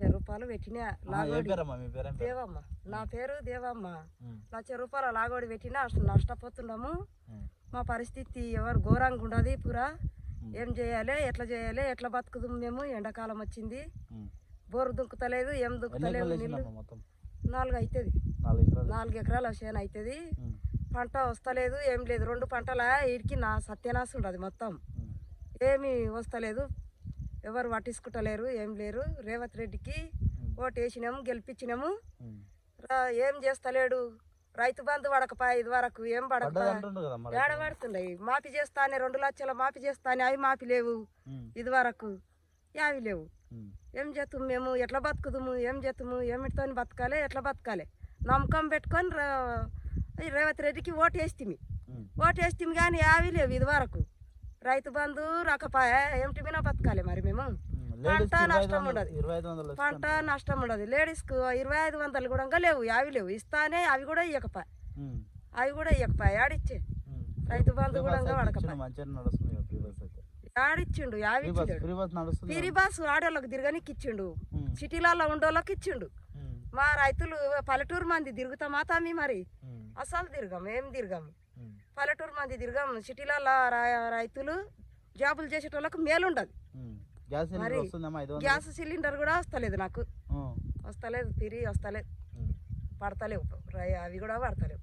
లక్ష రూపాయలు పెట్టినా దేవమ్మ. నా పేరు దేవమ్మ. లక్ష రూపాయల లాగోడి పెట్టినా అసలు నష్టపోతున్నాము. మా పరిస్థితి ఎవరు ఘోరంగా ఉండదు పూరా. ఏం చేయాలి? ఎట్లా చేయాలి? ఎట్లా బతుకుదాం మేము? ఎండాకాలం వచ్చింది. బోరు దుంకుతలేదు ఏం దుంకుతలేదు నీళ్ళు. నాలుగు అవుతుంది నాలుగు ఎకరాలు చేను అవుతుంది పంట వస్తలేదు ఏం లేదు. రెండు పంటల వీడికి నా సత్యనాశ ఉండదు మొత్తం. ఏమీ వస్తలేదు. ఎవరు పట్టించుకుంటలేరు ఏం లేరు. రేవంత్ రెడ్డికి ఓటు వేసినాము గెలిపించినాము. ఏం చేస్తలేడు. రైతు బంధు పడకపాయ ఇది వరకు ఏం పడ్డది పడక అంటుండ్రు కదా మరి ఏడ పడుతున్నాయి? మాఫీ చేస్తానే రెండు లక్షల మాఫీ చేస్తానే అవి మాఫీ లేవు. ఇది వరకు యావి లేవు. ఏం చేస్తాము మేము? ఎట్లా బతుకుదాము? ఏం చేస్తాము ఏమిటితో బతకాలి? ఎట్లా బతకాలి? నమ్మకం పెట్టుకొని రేవంత్ రెడ్డికి ఓటు వేస్తామి ఉమ్. ఓటు వేస్తాము కానీ యావి లేవు ఇది వరకు. రైతు బంధు రాకపాయ ఏమిటి మీద బతకాలి మరి మేము? పంట నష్టం ఉండదు. పంట. నష్టం ఉండదు. లేడీస్కు ఇరవై ఐదు వందలు కూడా లేవు. యావి లేవు. ఇస్తానే అవి కూడా ఇవ్వకపాయ ఉమ్, అవి కూడా ఇవ్వకపాయ ఆడిచ్చే. రైతు బంధు కూడా ఆడిచ్చిండు ఫ్రీ బస్ ఆడోళ్ళకి తిరగనికి ఇచ్చిండు. సిటీలలో ఉండోళ్ళకి ఇచ్చిండు. మా రైతులు పల్లెటూరు మంది తిరుగుతామా తామి మరి? అసలు తిరగం ఏం తిరగం. ఉమ్, పల్లెటూరు మంది తిరగం. సిటీలలో రైతులు జాబులు చేసేటోళ్ళకి మేలు ఉండదు మరి గ్యాస్ సిలిండర్ కూడా వస్తలేదు నాకు. వస్తలేదు పిరి వస్తలేదు. పడతలేవు. అవి కూడా పడతలేవు.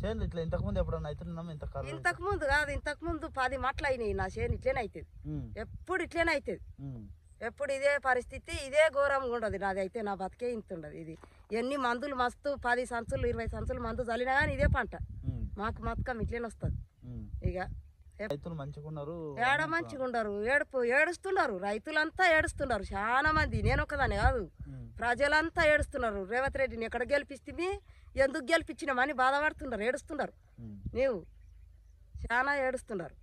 చేయండి ఇట్లా ఇంతకుముందు ఎప్పుడన్నా అవుతున్నామా ఇంత కర్ర ఇంతకు ముందు కాదు ఇంతకు ముందు పది మట్లు అయినాయి నా చేను ఇట్లేనే అవుతుంది ఎప్పుడు ఇట్లేనే అవుతుంది ఎప్పుడు ఇదే పరిస్థితి ఇదే ఘోరంగా ఉండదు. నాది అయితే నా బతికే ఇంత ఉండదు. ఇది ఎన్ని మందులు మస్తు పది సంచులు ఇరవై సంచులు మందు చల్లినా కానీ ఇదే పంట. మాకు మతకం ఇట్లేనే వస్తుంది. ఇక రైతులు మంచిగా ఉన్నారు ఏడ మంచిగా ఉండరు ఏడుపు ఏడుస్తున్నారు. రైతులంతా ఏడుస్తున్నారు. చాలా మంది. నేను ఒక్కదాన్ని కాదు. ప్రజలంతా ఏడుస్తున్నారు. రేవంత్ రెడ్డిని ఎక్కడ గెలిపిస్తే ఎందుకు గెలిపించినామని బాధపడుతున్నారు. ఏడుస్తున్నారు. నీవు చాలా ఏడుస్తున్నారు.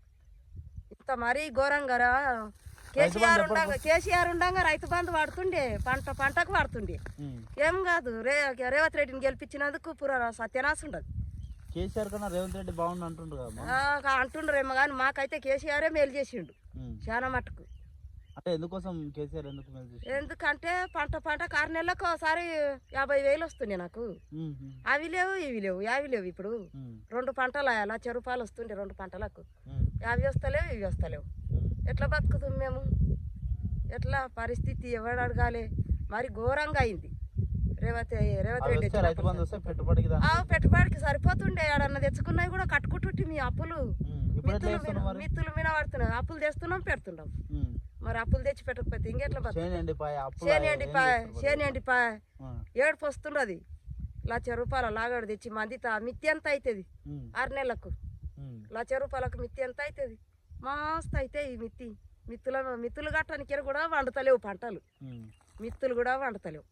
ఇంత మరీ ఘోరంగా. కేసీఆర్ ఉండగా కేసీఆర్ ఉండగా రైతు బంధు వాడుతుండే. పంట పంటకు వాడుతుండే. ఏం కాదు. రే రేవంత్ రెడ్డిని గెలిపించినందుకు పురా సత్యనాశ ఉండదు. కేసీఆర్ కన్నా రేవంత్ రెడ్డి బాగుంది అంటుండ్రు ఆ, అంటుండ్రేమో కానీ మాకైతే కేసీఆరే మేలు చేసిండు. చాలా మట్టుకు. అంటే ఎందుకోసం కేసీఆర్ ఎందుకు ఎందుకంటే పంట పంట ఆరు నెలలకు ఒకసారి యాభై వేలు వస్తుండే నాకు. అవి లేవు ఇవి లేవు యావి లేవు ఇప్పుడు. రెండు పంటలు లక్ష రూపాయలు వస్తుండే రెండు పంటలకు. అవి వస్తలేవు ఇవి వస్తలేవు. ఎట్లా బతుకుతాం మేము? ఎట్లా పరిస్థితి ఎవడు అడగాలి? మరి ఘోరంగా అయింది. రేవత్ రేవత్ రెడ్డి పెట్టుబడికి సరిపోతుండే. ఏడన్నా తెచ్చుకున్నాయి కూడా కట్టుకుంటుంటే మీ అప్పులు. మిత్తులు మిత్తులు మీద పడుతున్నాం అప్పులు తెస్తున్నాం పెడుతున్నాం. మరి అప్పులు తెచ్చి పెట్టకపోతే ఇంకెట్లా బతుకు చేను ఎండిపాయ అప్పులు చేని ఏం ఎండిపాయ చేస్తారు? చేని ఎండిపాయ ఆ, ఏడుపు వస్తున్నది లక్ష రూపాయల లాగాడు తెచ్చి మంది మిత్తి ఎంత అవుతుంది ఆరు నెలలకు. లక్ష రూపాయలకు మిత్తి ఎంత అవుతుంది మస్తు అయితే ఈ మిత్తి. మిత్తుల మిత్తులు కట్టడానికి కూడా వండుతలేవు పంటలు. మిత్తులు కూడా వండుతలేవు.